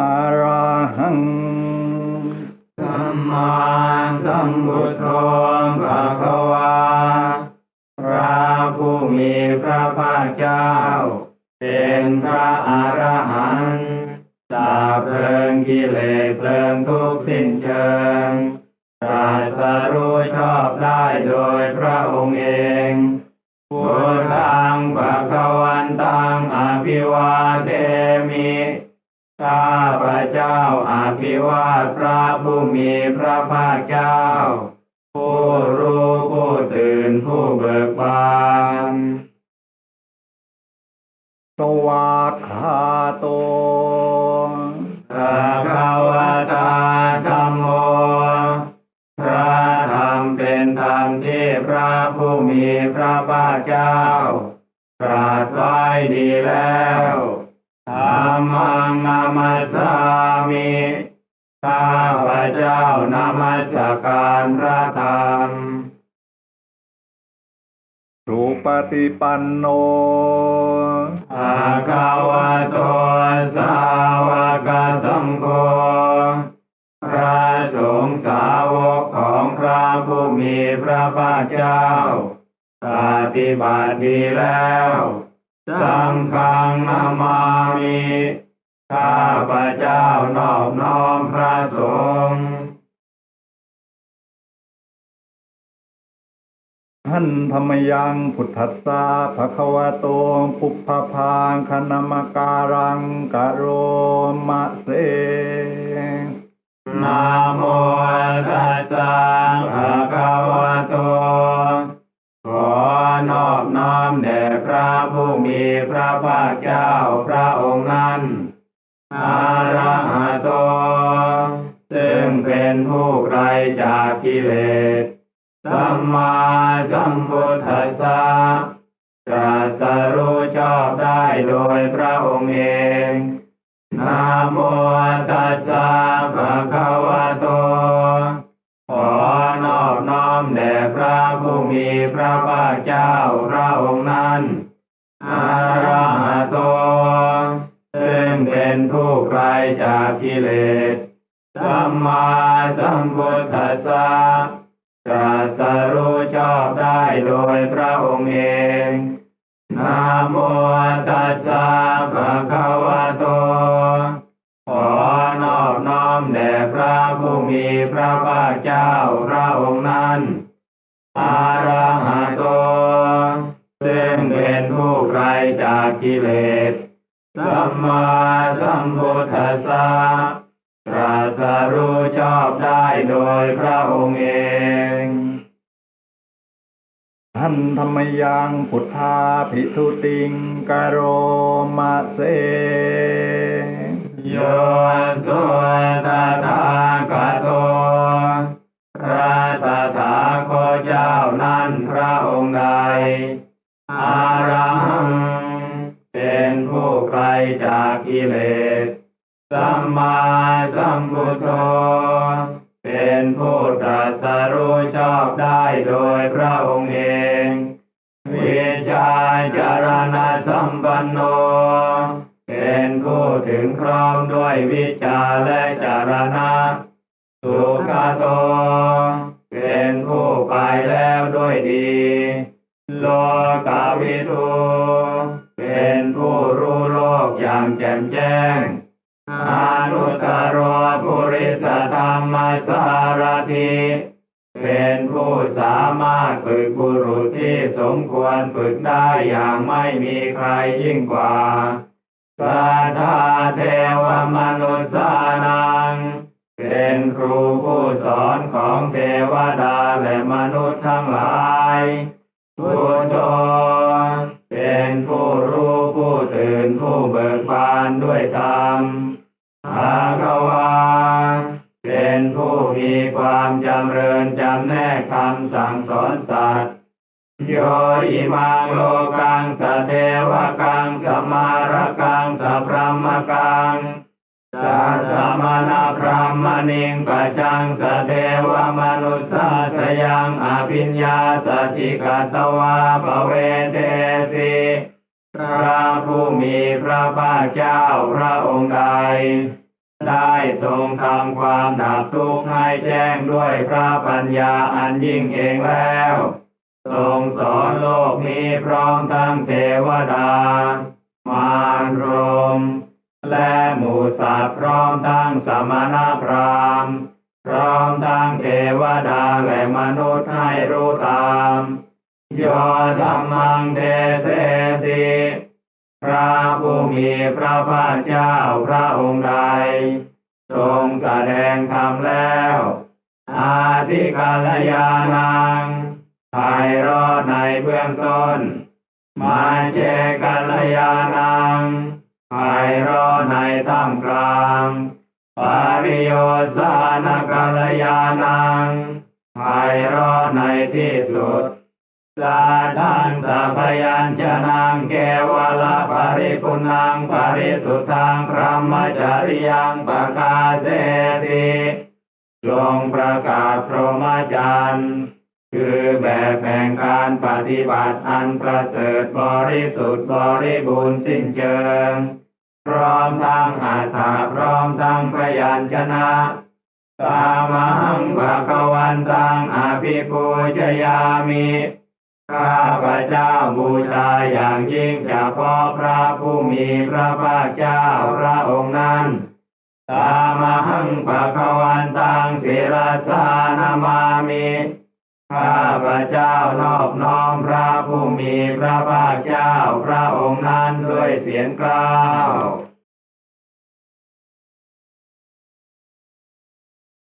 อ มีพระภาคเจ้า ผู้รู้ผู้ตื่นผู้เบิกบานสวากขา ปิปันโนอาคาวะโตสาวกสังโฆพระสงฆ์สาวกของพระผู้มีพระภาคเจ้า ปฏิบัติดีแล้วสังฆังนามามิข้าพระเจ้านอบน้อมพระสงฆ์ ท่านธรรมยังพุทธัสสะภะคะวะโตปุพพพังคณมการังกะโรมะเสนะโมตัสสะภะคะวะโต ขอนอบน้อมแด่พระผู้มีพระภาคเจ้าพระองค์นั้นอาระหะโต ซึ่งเป็นผู้ไกลจากกิเลสสัมมา มพุทธัสสะตรัสรู้ชอบได้โดยพระองค์เองนะโมตัสสะภะคะวะโต ขอนอบน้อมแด่พระผู้มีพระภาคเจ้าพระองค์นั้นอาระหะโต ซึ่งเป็นผู้ไกลจากกิเลสสัมมาสัมพุทธัสสะ มีพระภาคเจ้าพระองค์นั้นอาระหะโตซึ่งเป็นผู้ไกลจากกิเลสสัมมาสัมพุทธัสสะตรัสรู้ชอบได้โดยพระองค์เองท่านธรรมยังพุทธาภิทุติงกโรมะเสโยตุตา อารังเป็นผู้ไกลจากกิเลส สัมมาสัมพุทโธ เป็นผู้ตรัสรู้ชอบได้โดยพระองค์เอง วิชาจารณะสัมปันโน เป็นผู้ถึงพร้อมด้วยวิชาและจารณะ สุขโต เป็นผู้ไปแล้วด้วยดี โลกาวิทูเป็นผู้รู้โลกอย่างแจ่มแจ้งอนุตตรปุริสธรรมสารถิเป็นผู้สามารถฝึกบุรุษที่สมควรฝึกได้อย่างไม่มีใครยิ่งกว่าสัทธาเทวมนุษย์สานัง เป็นครูผู้สอนของเทวดาและมนุษย์ทั้งหลาย พุทโธเป็นผู้รู้ผู้ตื่นผู้เบิกบานด้วยธรรมภาควาเป็นผู้มีความจำเริญจำแนกคำสั่งสอนสัตว์โยอิมังโลกังสเทวกังสมารกังสพรหมกัง สัสมณพรหมณิงปัจังสเทวมนุสสาสยังอภิญญาสติกตวาภเวเตสิพระผู้มีพระภาคเจ้าพระองค์ใด ได้ทรงทำความดับทุกข์ให้แจ้งด้วยพระปัญญาอันยิ่งเองแล้ว ทรงสอนโลกนี้พร้อมทั้งเทวดามารรม และหมูสัตว์พร้อมทั้งสมณพราหมณ์พร้อมทั้งเทวดาและมนุษย์ให้รู้ตามโยธรรมังเทเสติพระผู้มีพระภาคเจ้าพระองค์ใด ทรงแสดงธรรมแล้ว อาทิกาลยานังภายรอดในเบื้องต้น มาเจกัลยานัง ท่ามกลางปาริโยสานกัลยานังภายรอดในที่สุดสาดันสัพยัญชนะเกวละปริปุนังปริสุทังพระมจริยังปะกาเสติจงประกาศพรหมจรรย์คือแบบแห่งการปฏิบัติอันประเสริฐบริสุทธิ์บริบูรณ์สิ้นเชิง พร้อมทั้งอาถาพร้อมทั้งพยัญชนะสามังภะคะวันตังอภิปูชยามิข้าพระเจ้าบูชาอย่างยิ่งเฉพาะพระผู้มีพระภาคเจ้าพระองค์นั้นตามังปะคะวันตังศิรสานามามิ ข้าพระเจ้านอบน้อมพระผู้มีพระภาคเจ้าพระองค์นั้นด้วยเสียงกล้าว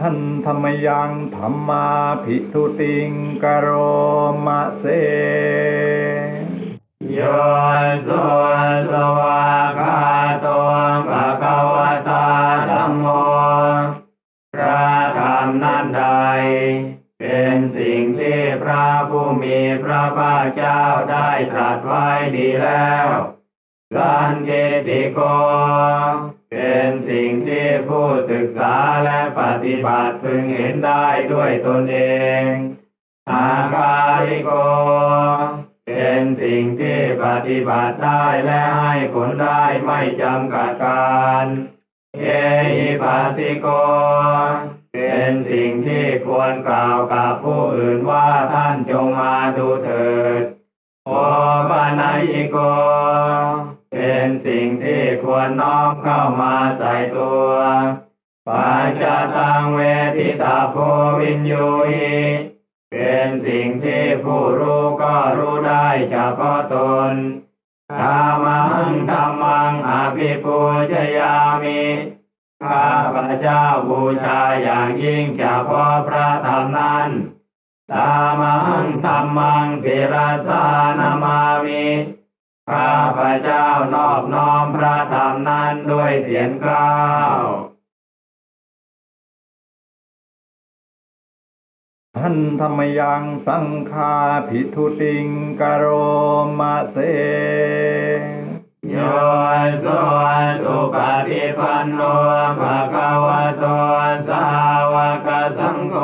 ท่านธรรมยังธรรมาภิทุติงกโรมะเสโยโสสวากา พระภาคเจ้าได้ตรัสไว้ดีแล้วการเกติโกเป็นสิ่งที่ผู้ศึกษาและปฏิบัติพึงเห็นได้ด้วยตนเองอาคาริโก เป็นสิ่งที่ปฏิบัติได้และให้ผลได้ไม่จำกัดการเอหิปัสสิโก เป็นสิ่งที่ควรกล่าวกับผู้อื่นว่าท่านจงมาดูเถิดโอปานายโก เป็นสิ่งที่ควรน้อมเข้ามาใส่ตัวปัจจตังเวทิตาโพวินยูหิเป็นสิ่งที่ผู้รู้ก็รู้ได้เฉพาะตนธรรมังธรรมังอภิปูชยามิ ข้าพระเจ้าบูชาอย่างยิ่งเฉพาะพระธรรมนั้นตามังธรรมังติรสานามามิข้าพระเจ้านอบน้อมพระธรรมนั้นด้วยเสียงกล้าวท่านธรรมยังสังฆาภิทุติงกโรมะเสโยโสสุป ฏิปันโนภะคะวะโตสาวกสังโฆ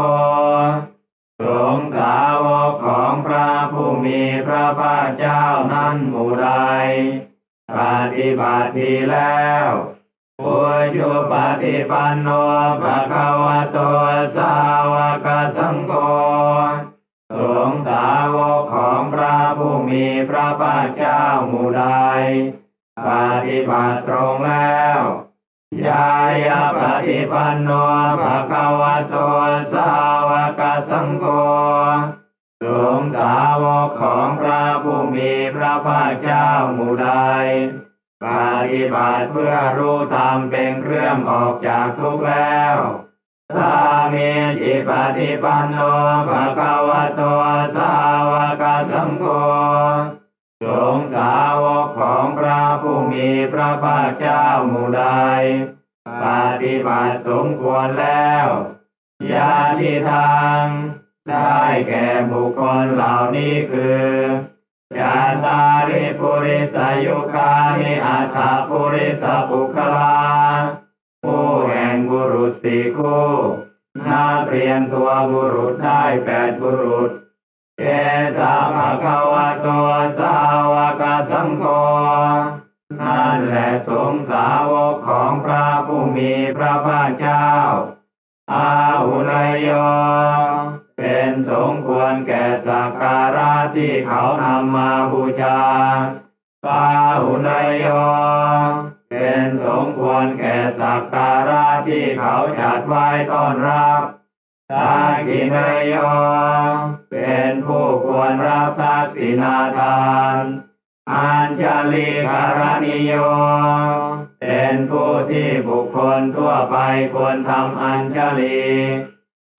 สงสาวกของพระผู้มีพระภาคเจ้านั้นหมู่ใดปฏิบัติดีแล้วปุจุปฏิปันโนภะคะวะโตสาวกสังโฆสงสาวกของพระผู้มีพระภาคเจ้าหมู่ใด ปฏิบัติตรงแล้วยายาปฏิปันโนภะคะวะโตสาวกสังโฆสงฆ์สาวกของพระผู้มีพระภาคเจ้าหมู่ใดปฏิบัติเพื่อรู้ธรรมเป็นเครื่องออกจากทุกข์แล้วสามีจิปฏิปันโนภะคะวะโตสาวกสังโฆ สงสาวกของพระผู้มีพระภาคเจ้าหมู่ใดปฏิบัติสมควรแล้วยาทิทางได้แก่บุคคลเหล่านี้คือจาตาริปุริสยุคานิอัฏฐปุริสปุคลาผู้แห่งบุรุษสี่คู่นักเรียนตัวบุรุษได้แปดบุรุษ เกสาภะคะวะโตสาวกสังโฆนั่นแหละสงสาวกของพระผู้มีพระภาคเจ้า อาหุนยโยเป็นสมควรแก่สักการะที่เขานำมาบูชาปาหุนยโยเป็นสมควรแก่สักการะที่เขาจัดไว้ต้อนรับ ทากินยโยเป็นผู้ควรรับทักษิณาทานอัญชลีการณิโยเป็นผู้ที่บุคคลทั่วไปควรทำอัญชลี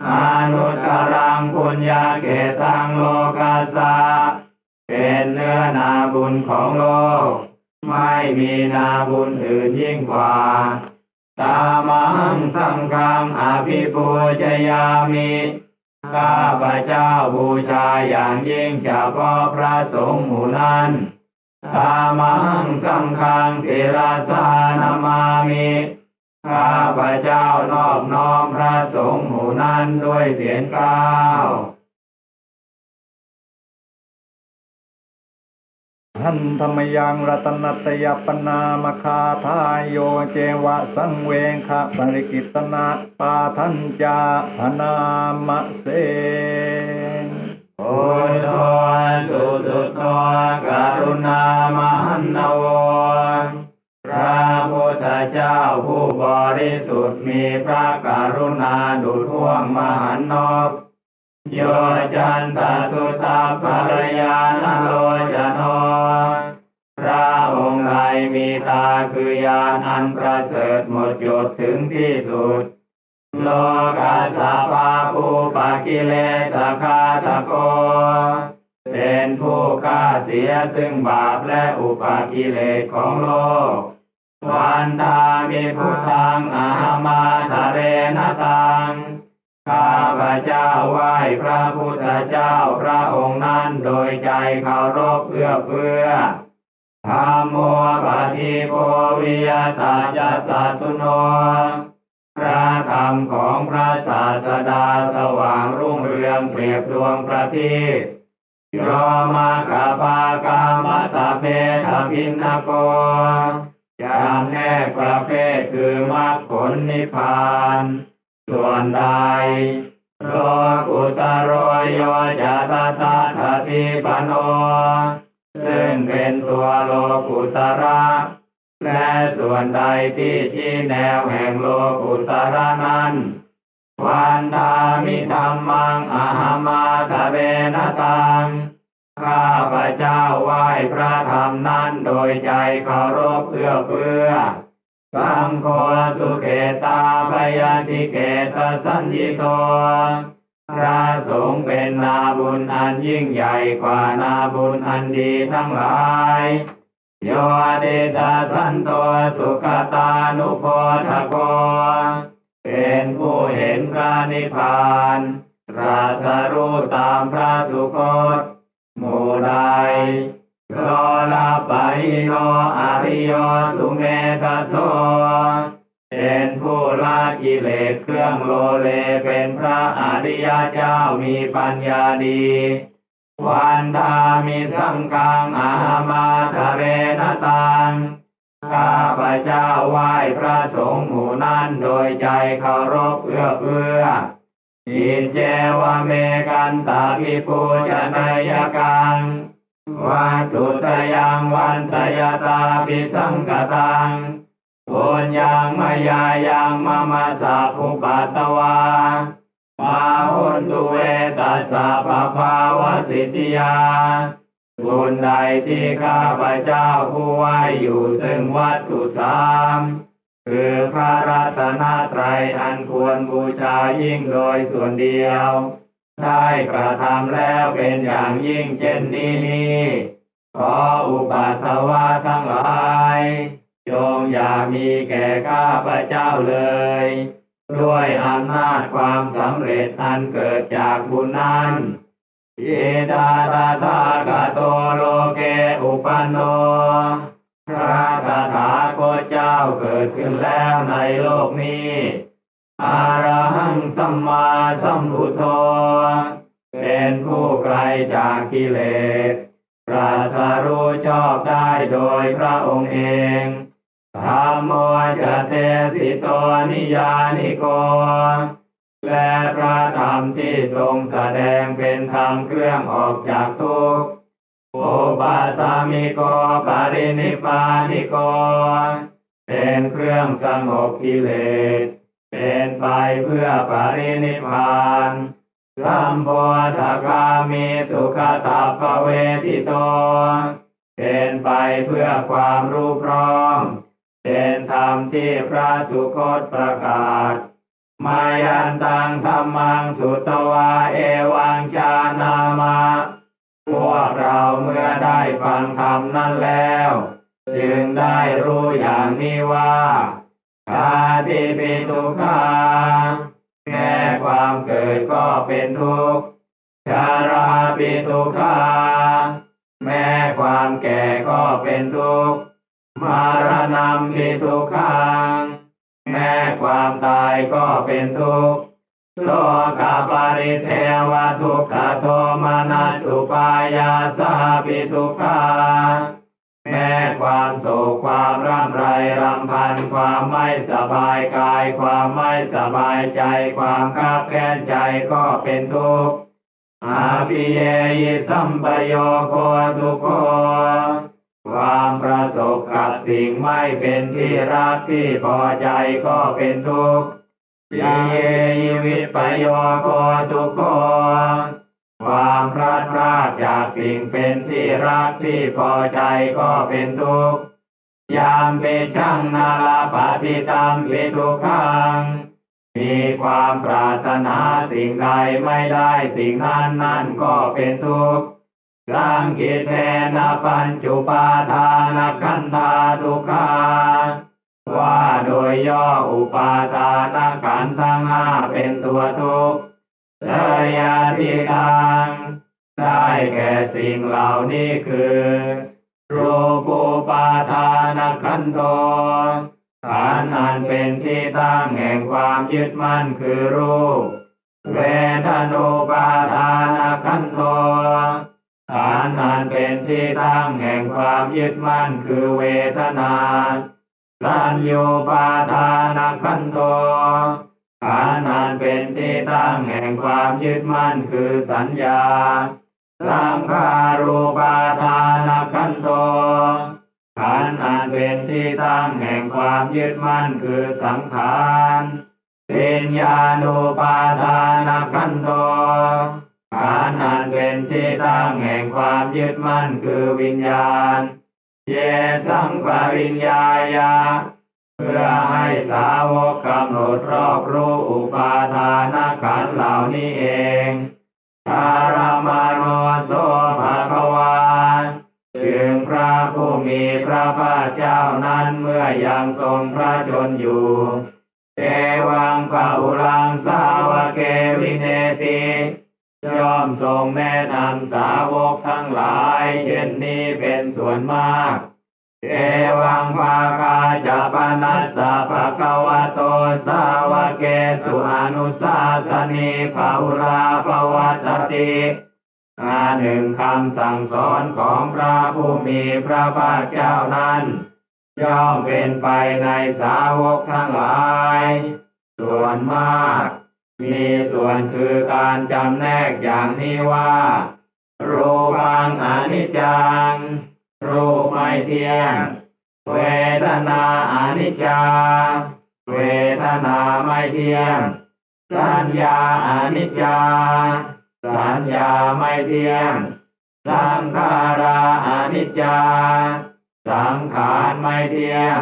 อนุตตรังปุญญาเกตังโลกัสสะเป็นเนื้อนาบุญของโลก ไม่มีนาบุญอื่นยิ่งกว่า ตามังสังฆังอภิปูชยามิข้าพระเจ้าบูชาอย่างยิ่งเฉพาะพระสงฆ์หมู่นั้นตามังสังฆังเทราสานามามิข้าพระเจ้านอบน้อมพระสงฆ์หมู่นั้นด้วยเสียงกล่าว หันธรรมยังรัตนัตยปนามคาทายโยเจวะสังเวงคะปริกิตนาปาทัญจาพนามเสโอโตสุตุโตกรุณามหันนโวพระพุทธเจ้าผู้บริสุทธิ์มีพระกรุณาดุจห่วงมหันนบ โยจันตตุตาภรยานโลจโนพระองค์ใดมีตาคือยานอันประเสริฐหมดจดถึงที่สุด โลกัสสะปาปูปะกิเลสคาตะโก เป็นผู้ฆ่าเสียซึ่งบาปและอุปากิเลสของโลกวันตามิพุทธังอามาทะเรนตัง ข้าพระเจ้าไหว้พระพุทธเจ้าพระองค์นั้นโดยใจเคารพเอื้อเฟื้อธรรมโมปฏิโพวิยตาจัสสะตุโนพระธรรมของพระศาสดาสว่างรุ่งเรืองเปรียบดวงประทีปโยมาคาปากามัตะเพทพินนโกจำแนกประเภทคือมรรคผลนิพพาน ส่วนใดโลกุตโรโยจะตาตาทติปโนซึ่งเป็นตัวโลกุตระและส่วนใดที่ชี้แนวแห่งโลกุตระนั้นวันทามิธรรมังอาหามาตะเบนตังข้าพระเจ้าไหว้พระธรรมนั้นโดยใจเคารพเอื้อเฟื้อ สังโฆสุเกตาพยาธิเกตสัญญิโตพระสงฆ์เป็นนาบุญอันยิ่งใหญ่กว่านาบุญอันดีทั้งหลายโยเดตาสันโตสุขตานุโพธโกเป็นผู้เห็นพระนิพพานตรัสรู้ตามพระสุคตหมู่ใด โลลาปะหิโนอริยสุเมตโสเป็นผู้ละกิเลสเครื่องโลเลเป็นพระอริยเจ้ามีปัญญาดีวันทามิสังฆังอามาทะเรนตังข้าพระเจ้าไหว้พระสงฆ์หมู่นั้นโดยใจเคารพเอื้อเฟื้ออินเจวเมกันตาภิปูชนายกัง วัตถุตยังวันตยตาภิสังกตังปุญญังมายายังมมาสาภุปัตตวามาหุนตุเวตัสสะปะภาวสิทธิยาบุญใดที่ข้าพระเจ้าผู้ไหวอยู่ซึ่งวัตถุสามคือพระรัตนตรัยอันควรบูชายิ่งโดยส่วนเดียว ได้กระทำแล้วเป็นอย่างยิ่งเช่นนี้นี้ขออุปัสสวะทั้งหลาย จงอย่ามีแก่ข้าพระเจ้าเลย ด้วยอำนาจความสำเร็จอันเกิดจากบุญนั้นอิดาตาทากาโตโลเกอุปันโน พระตถาคตเจ้าเกิดขึ้นแล้วในโลกนี้อารหังสัมมาสัมพุทโธ จากกิเลสตรัสรู้ชอบได้โดยพระองค์เองธรรมโมจะเทสิโตนิยานิโก และพระธรรมที่ทรงแสดงเป็นธรรมเครื่องออกจากทุกข์โอปัสามิโกปรินิพานิโก เป็นเครื่องสงบกิเลส เป็นไปเพื่อปรินิพพาน สัมโพธคามีสุขตาภเวทิโตเป็นไปเพื่อความรู้พร้อม เป็นธรรมที่พระสุคตประกาศ มายันตังธรรมังสุตวาเอวังจานามาพวกเราเมื่อได้ฟังธรรมนั้นแล้ว จึงได้รู้อย่างนี้ว่าชาติปิทุกขา แค่ความเกิดก็เป็นทุกข์ชาราปิทุกขาแม้ความแก่ก็เป็นทุกข์มารณะปิทุกขังแม้ความตายก็เป็นทุกข์โลกาปริเทวทุกขโทมานัสสุปายาสาปิทุกขา นความไม่สบายกาย ความไม่สบายใจ ความคับแค้นใจก็เป็นทุกข์อาภิเยยิสัมปโยโคทุกโคความประสบกับสิ่งไม่เป็นที่รักที่พอใจก็เป็นทุกข์ยาเยยิวิปโยโคทุกโคความพลาดพลาดจากสิ่งเป็นที่รักที่พอใจก็เป็นทุกข์ ยามเปชังนาลาปฏิตามปิทุกขัง มีความปรารถนาสิ่งใดไม่ได้สิ่งนั้นนั่นก็เป็นทุกข์สังกิเทนะปัญจุปาทานขันธาทุกขาว่าโดยย่ออุปาทานขันธ์ทั้งห้าเป็นตัวทุกข์เสยาธิกังได้แก่สิ่งเหล่านี้คือ รูปูปาทานขันโตขันอันเป็นที่ตั้งแห่งความยึดมั่นคือรูป เวทนุปาทานขันโตฐานอันเป็นที่ตั้งแห่งความยึดมั่นคือเวทนาสัญโยปาทานขันโตฐานอันเป็นที่ตั้งแห่งความยึดมั่นคือสัญญา สังขารูปาทานขันโตฐานอันเป็นที่ตั้งแห่งความยึดมั่นคือสังขารปิญญาณูปาทานขันโตฐานอันเป็นที่ตั้งแห่งความยึดมั่นคือวิญญาณเยสังปริญญายาเพื่อให้สาวกกำหนดรอบรู้อุปาทานขันเหล่านี้เอง มีพระภาคเจ้านั้นเมื่อยังทรงพระชนอยู่เทวังปะอุรังสาวเกวินเนติย่อมทรงแนะนำสาวกทั้งหลายเช่นนี้เป็นส่วนมากเอวังภาคาจะปนัสสะภะคะวะโตสาวกเกสุอนุสาสนีภาุราภวัตติ อาหนึ่งคำสั่งสอนของพระผู้มีพระภาคเจ้านั้น ย่อมเป็นไปในสาวกทั้งหลาย ส่วนมาก มีส่วนคือการจำแนกอย่างนี้ว่ารูปังอนิจจัง รูปไม่เที่ยง เวทนาอนิจจา เวทนาไม่เที่ยง สัญญาอนิจจา สัญญาไม่เที่ยง สังขาราอนิจจา สังขารไม่เที่ยง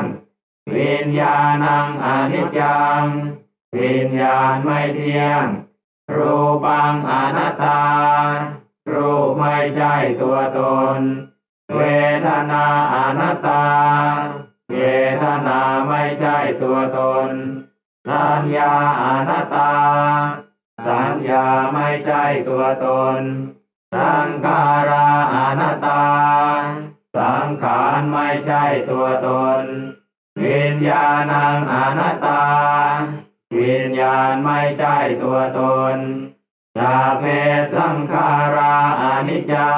วิญญาณังอนิจจัง วิญญาณไม่เที่ยง รูปังอนัตตา รูปไม่ใช่ตัวตน เวทนาอนัตตา เวทนาไม่ใช่ตัวตน สัญญาอนัตตา สัญญาไม่ใช่ตัวตน สังขาราอนัตตา สังขารไม่ใช่ตัวตน วิญญาณังอนัตตา วิญญาณไม่ใช่ตัวตนสาเพสังขาราอนิจจา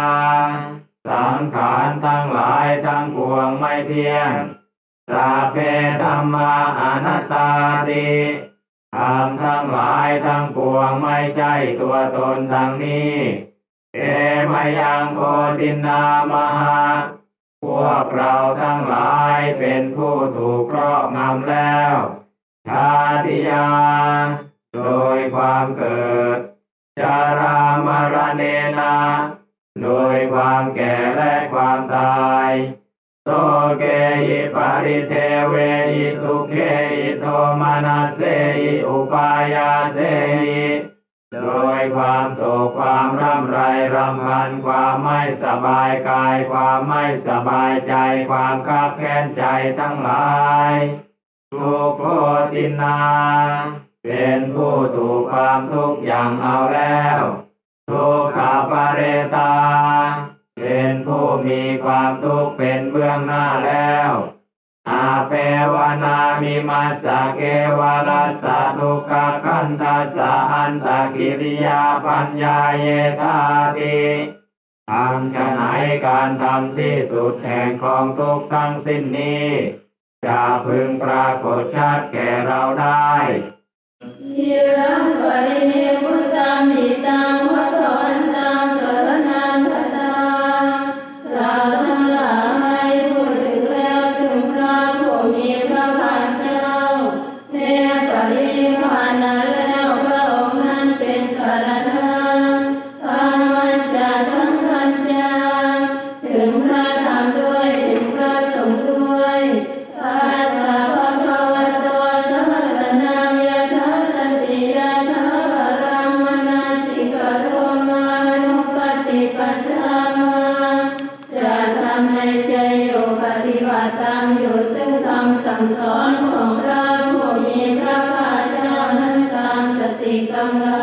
สังขารทั้งหลายทั้งปวงไม่เที่ยงสัพเพธรรมาอนัตตาติ ธรรมทั้งหลายทั้งปวงไม่ใช่ตัวตนดังนี้เอมายังโพธินามหาพวกเราทั้งหลายเป็นผู้ถูกครอบงำแล้วชาติยา โดยความเกิดชารามรณเนนา โดยความแก่และความตาย เกยิปาริเทเวยิทุเกยิโทมานัสเสยิอุปายาเสยิโดยความโศกความร่ำไรรำพันความไม่สบายกาย ความไม่สบายใจ ความคับแค้นใจทั้งหลายทุกโคตินาเป็นผู้ถูกความทุกอย่างเอาแล้วทุกขาปเรตา มีความทุกข์เป็นเบื้องหน้าแล้ว อาเปวนามิมัสสะเกวรัสสะทุกขคันทัสสะอันตกิริยาปัญญาเยธาติทำจะไหนการทำที่สุดแห่งของทุกทั้งสิ้นนี้จะพึงปรากฏชัดแก่เราได้ทิรังปริเนพุตังหิตังวัตวันตั เสั่งสอนของพระผู้มีพระภาคเจ้านั้นตามสติกำลัง